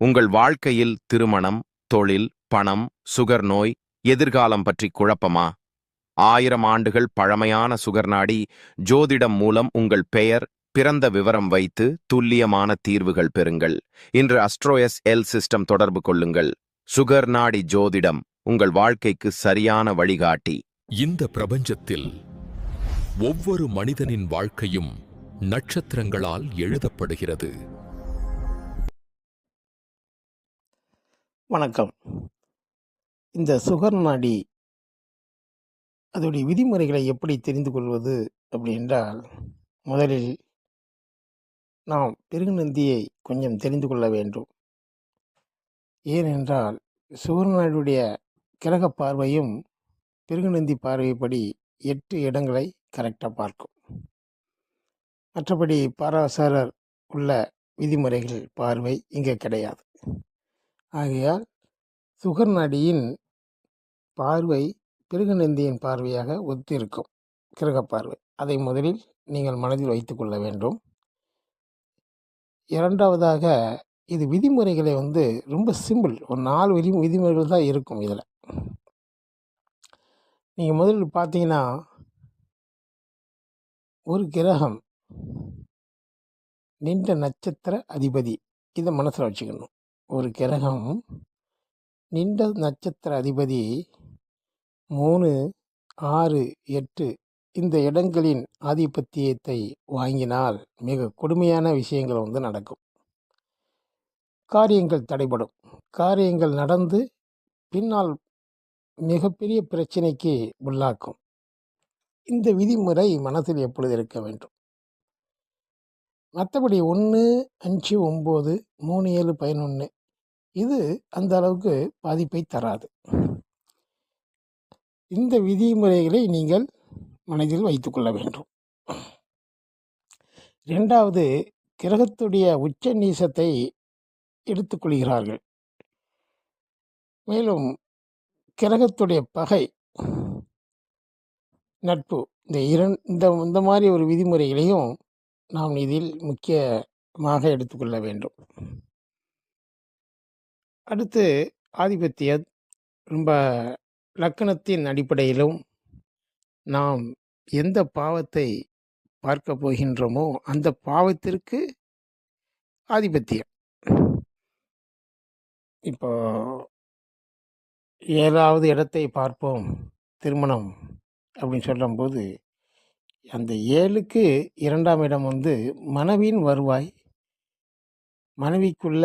உங்கள் வாழ்க்கையில் திருமணம் தொழில் பணம் சுகர் நோய் எதிர்காலம் பற்றி குழப்பமா? ஆயிரம் ஆண்டுகள் பழமையான சுகர்நாடி ஜோதிடம் மூலம் உங்கள் பெயர் பிறந்த விவரம் வைத்து துல்லியமான தீர்வுகள் பெறுங்கள். இன்று அஸ்ட்ரோஎஸ் எல் சிஸ்டம் தொடர்பு கொள்ளுங்கள். சுகர் நாடி ஜோதிடம் உங்கள் வாழ்க்கைக்கு சரியான வழிகாட்டி. இந்த பிரபஞ்சத்தில் ஒவ்வொரு மனிதனின் வாழ்க்கையும் நட்சத்திரங்களால் எழுதப்படுகிறது. வணக்கம். இந்த சுகர் நாடி அதோடைய விதிமுறைகளை எப்படி தெரிந்து கொள்வது அப்படி என்றால் முதலில் நாம் பெருகுநந்தியை கொஞ்சம் தெரிந்து கொள்ள வேண்டும். ஏனென்றால் சுகர்நாடியுடைய கிரக பார்வையும் பெருகுநந்தி பார்வைப்படி எட்டு இடங்களை கரெக்டாக பார்க்கும். மற்றபடி பாராசாரர் உள்ள விதிமுறைகள் பார்வை இங்கே கிடையாது. ஆகையால் சுகர்நடியின் பார்வை பிருகநந்தியின் பார்வையாக ஒத்திருக்கும். கிரக பார்வை. அதை முதலில் நீங்கள் மனதில் வைத்துக்கொள்ள வேண்டும். இரண்டாவதாக இது விதிமுறைகளை வந்து ரொம்ப சிம்பிள். ஒரு நாலு விதி விதிமுறைகள் தான் இருக்கும் இதில். நீங்கள் முதல்ல பார்த்தீங்கன்னா ஒரு கிரகம் நின்ற நட்சத்திர அதிபதி. இதை மனசில் வச்சுக்கணும். ஒரு கிரகம் நின்ற நட்சத்திர அதிபதி மூணு ஆறு எட்டு இந்த இடங்களின் ஆதிபத்தியத்தை வாங்கினால் மிக கொடுமையான விஷயங்கள் வந்து நடக்கும். காரியங்கள் தடைபடும். காரியங்கள் நடந்து பின்னால் மிகப்பெரிய பிரச்சனைக்கு உள்ளாக்கும். இந்த விதிமுறை மனதில் எப்பொழுது இருக்க வேண்டும்? மற்றபடி ஒன்று அஞ்சு ஒம்பது மூணு ஏழு பதினொன்று இது அந்த அளவுக்கு பாதிப்பை தராது. இந்த விதிமுறைகளை நீங்கள் மனதில் வைத்துக்கொள்ள வேண்டும். ரெண்டாவது கிரகத்துடைய உச்ச நீசத்தை எடுத்துக்கொள்கிறார்கள் மேலும் கிரகத்துடைய பகை நட்பு இந்த இரண் இந்த இந்த மாதிரி ஒரு விதிமுறைகளையும் நாம் இதில் முக்கியமாக எடுத்துக்கொள்ள வேண்டும். அடுத்து ஆதிபத்திய ரொம்ப லக்கணத்தின் அடிப்படையிலும் நாம் எந்த பாவத்தை பார்க்க போகின்றோமோ அந்த பாவத்திற்கு ஆதிபத்தியம். இப்போ ஏழாவது இடத்தை பார்ப்போம் திருமணம் அப்படின்னு சொல்லும்போது அந்த ஏழுக்கு இரண்டாம் இடம் வந்து மனைவியின் வருவாய். மனைவிக்குள்ள